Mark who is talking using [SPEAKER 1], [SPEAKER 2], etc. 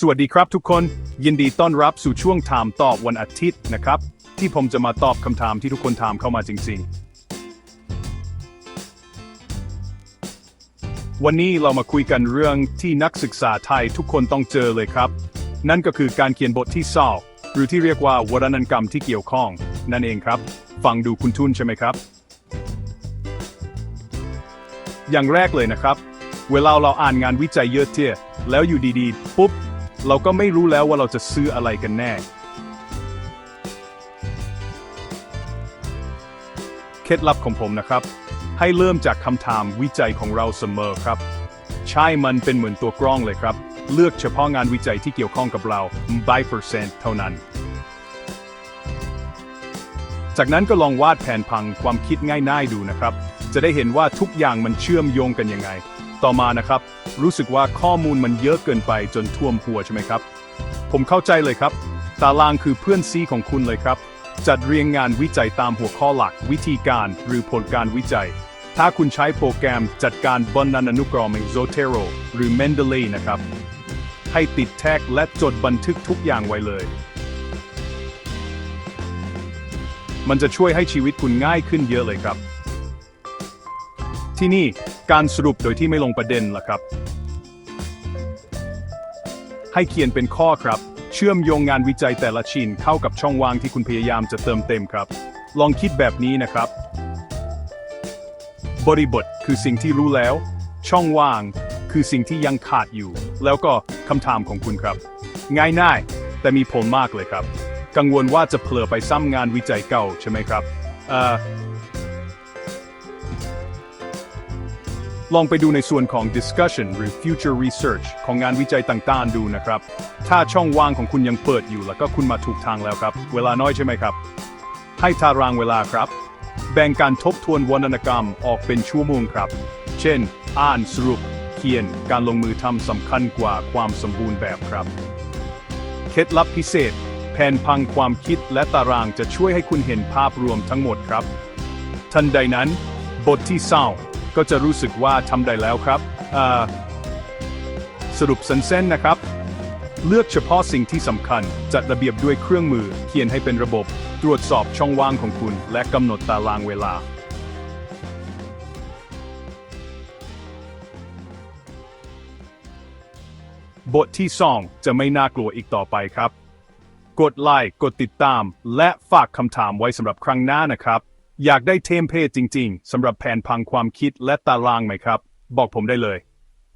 [SPEAKER 1] สวัสดีครับทุกคน ยินดีต้อนรับสู่ช่วงถามตอบวันอาทิตย์นะครับ ที่ผมจะมาตอบคำถามที่ทุกคนถามเข้ามาจริงๆ วันนี้เรามาคุยกันเรื่องที่นักศึกษาไทยทุกคนต้องเจอเลยครับ นั่นก็คือการเขียนบทที่เศร้าหรือที่เรียกว่าวรรณกรรมที่เกี่ยวข้อง นั่นเองครับ ฟังดูคุณทุนใช่ไหมครับ อย่างแรกเลยนะครับ เวลาเราอ่านงานวิจัยเยอะเที่ยแล้วอยู่ดีๆ ปุ๊บ เราก็ไม่รู้แล้วว่าเราจะซื้ออะไรกันแน่ เคล็ดลับของผมนะครับ ให้เริ่มจากคำถามวิจัยของเราเสมอครับ ใช่มันเป็นเหมือนตัวกล้องเลยครับ เลือกเฉพาะงานวิจัยที่เกี่ยวข้องกับเรา by percent เท่านั้น จากนั้นก็ลองวาดแผนพังความคิดง่ายๆดูนะครับ จะได้เห็นว่าทุกอย่างมันเชื่อมโยงกันยังไง ต่อมานะครับ รู้สึกว่าข้อมูลมันเยอะเกินไปจนท่วมหัวใช่ไหมครับ ผมเข้าใจเลยครับ ตารางคือเพื่อนซีของคุณเลยครับ จัดเรียงงานวิจัยตามหัวข้อหลัก วิธีการหรือผลการวิจัย ถ้าคุณใช้โปรแกรมจัดการบรรณานุกรม Zotero หรือ Mendeley นะครับ ให้ติดแท็กและจดบันทึกทุกอย่างไว้เลยมันจะช่วยให้ชีวิตคุณง่ายขึ้นเยอะเลยครับ ที่นี่การสรุปโดยที่ไม่ลงประเด็นล่ะครับ ให้เขียนเป็นข้อครับ เชื่อมโยงงานวิจัยแต่ละชิ้นเข้ากับช่องว่างที่คุณพยายามจะเติมเต็มครับ ลองคิดแบบนี้นะครับ บริบทคือสิ่งที่รู้แล้ว ช่องว่างคือสิ่งที่ยังขาดอยู่ แล้วก็คำถามของคุณครับ ง่ายๆแต่มีผลมากเลยครับ กังวลว่าจะเผลอไปซ้ำงานวิจัยเก่าใช่ไหมครับเอ่อ ลองไปดูในส่วนของ discussion หรือ future research ของงานวิจัยต่างๆ ดูนะครับ ถ้าช่องว่างของคุณยังเปิดอยู่แล้วก็คุณมาถูกทางแล้วครับ เวลาน้อยใช่ไหมครับ ให้ตารางเวลาครับ แบ่งการทบทวนวรรณกรรมออกเป็นชั่วโมงครับ เช่น อ่านสรุป เขียน การลงมือทำสำคัญกว่าความสมบูรณ์แบบครับ เคล็ดลับพิเศษ แผนพังความคิดและตารางจะช่วยให้คุณเห็นภาพรวมทั้งหมดครับ ทันใดนั้น บทที่เศร้า ก็จะรู้สึกว่าทำได้แล้วครับสรุปสั้นๆนะครับ เลือกเฉพาะสิ่งที่สำคัญ จัดระเบียบด้วยเครื่องมือ เขียนให้เป็นระบบ ตรวจสอบช่องว่างของคุณ และกำหนดตารางเวลาบทที่ 2 จะไม่น่ากลัวอีกต่อไปครับ กดไลค์ กดติดตาม และฝากคำถามไว้สำหรับครั้งหน้านะครับ อยากได้เทมเพลตจริง ๆสำหรับแผนพังความคิดและตารางไหมครับ บอกผมได้เลย